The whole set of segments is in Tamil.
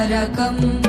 तारकम्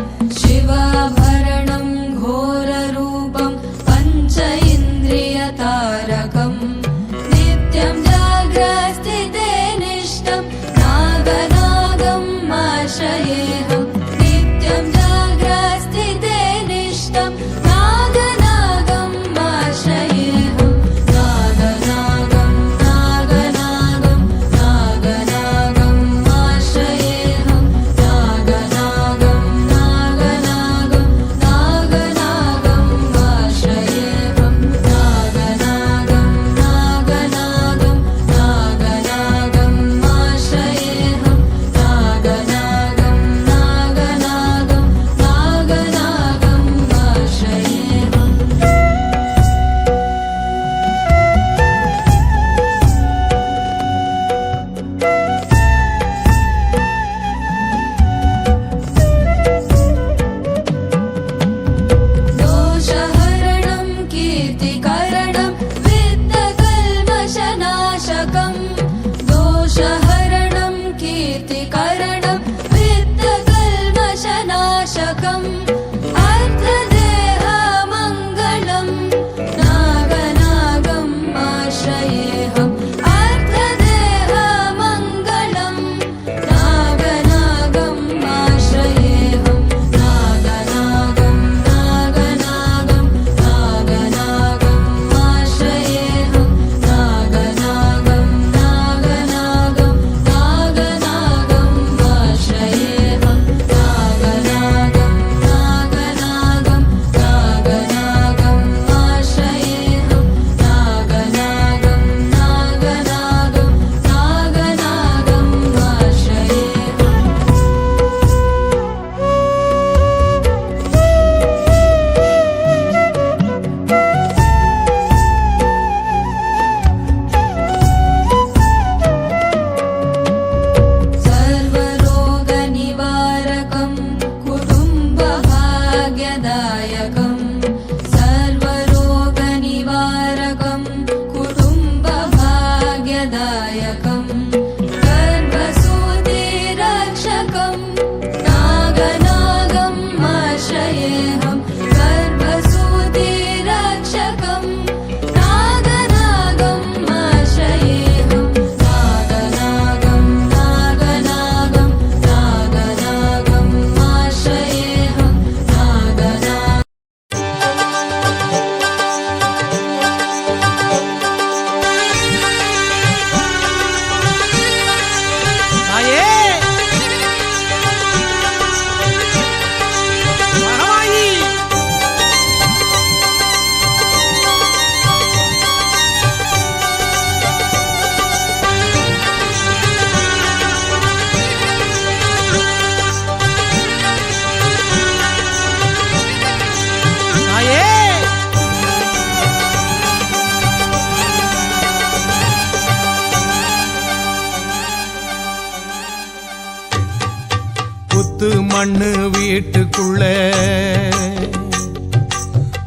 மண்ணு வீட்டுக்குள்ள.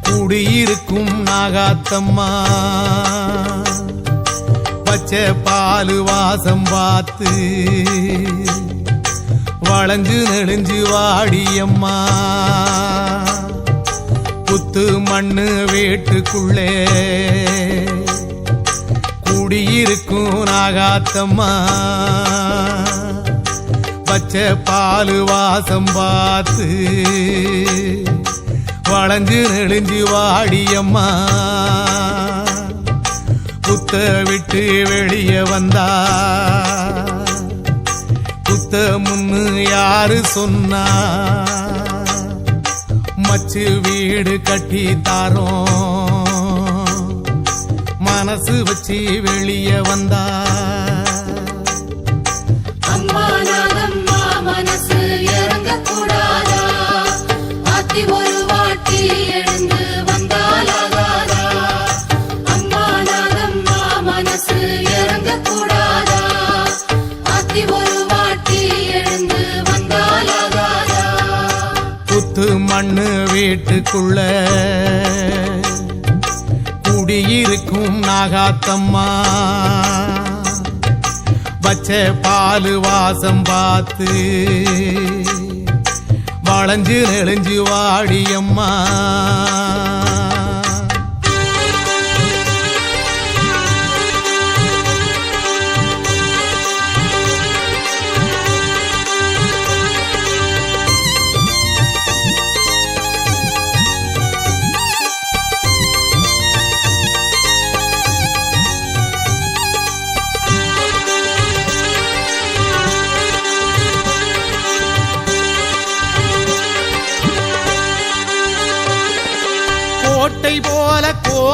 குடியிருக்கும் நாகாத்தம்மா. பச்சை பாலு வாசம் பார்த்து. வளைஞ்சு நெளிஞ்சு வாடியம்மா புத்து மண்ணு வீட்டுக்குள்ளே. குடியிருக்கும் நாகாத்தம்மா. பச்சை பால் வாசம் பார்த்து வளைஞ்சு நெளிஞ்சு வாடியம்மா. புத்த விட்டு வெளியே வந்தா. புத்த முன்னு யாரு சொன்னா. மச்சு வீடு கட்டி தாரோம். மனசு வச்சு வெளியே வந்தா. மண்ணு வீட்டுக்குள்ள குடியிருக்கும் நாகாத்தம்மா. பச்சை பாலு வாசம் பார்த்து வளைஞ்சு நெளிஞ்சு வாடியம்மா.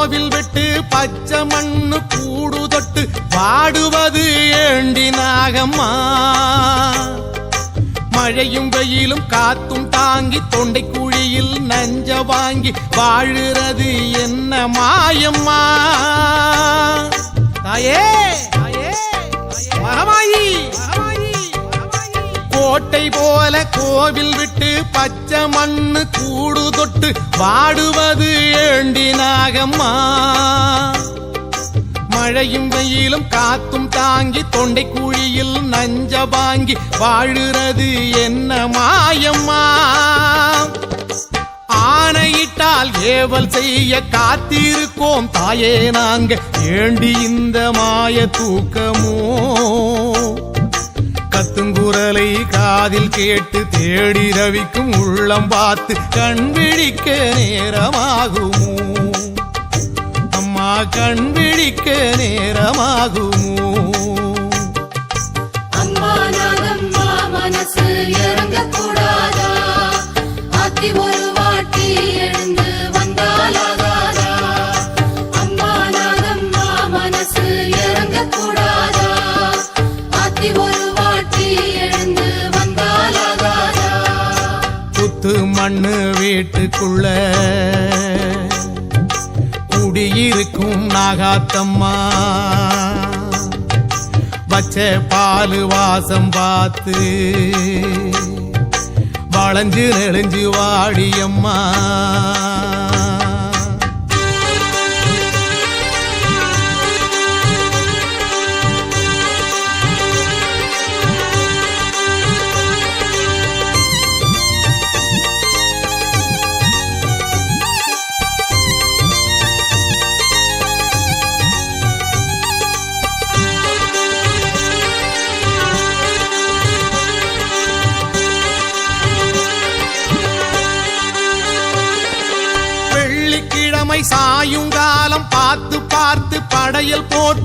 கோவில் விட்டு பச்சை மண்ணு கூடு தொட்டு பாடுவது ஏண்டி நாகம்மா? மழையும் வெயிலும் காத்தும் தாங்கி தொண்டை குழியில் நஞ்ச வாங்கி வாழுறது என்ன மாயம்மா? தாயே! கோட்டை போல கோவில் விட்டு பச்சை மண்ணு கூடு தொட்டு வாடுவது ஏண்டி நாகம்மா? மழையும் வெயிலும் காத்தும் தாங்கி தொண்டை குழியில் நஞ்ச வாங்கி வாழுறது என்ன மாயம்மா? ஆணையிட்டால் ஏவல் செய்ய காத்திருக்கோம். தாயே நாங்க ஏண்டி இந்த மாய தூக்கமோ? கத்துங்குரலை காதில் கேட்டு தேடி ரவிக்கும் உள்ளம் பார்த்து கண் விழிக்க நேரமாகுமோ? அம்மா கண் விழிக்க நேரமாகுமோ? மனசு இறங்கக்கூடாதா? அத்தி ஒரு வாட்டி எழுந்த வீட்டுக்குள்ள குடியிருக்கும் நாகாத்தம்மா. பச்சை பாலு வாசம் பார்த்து. வளைஞ்சு நெளிஞ்சு வாடியம்மா. படையல் போட்டு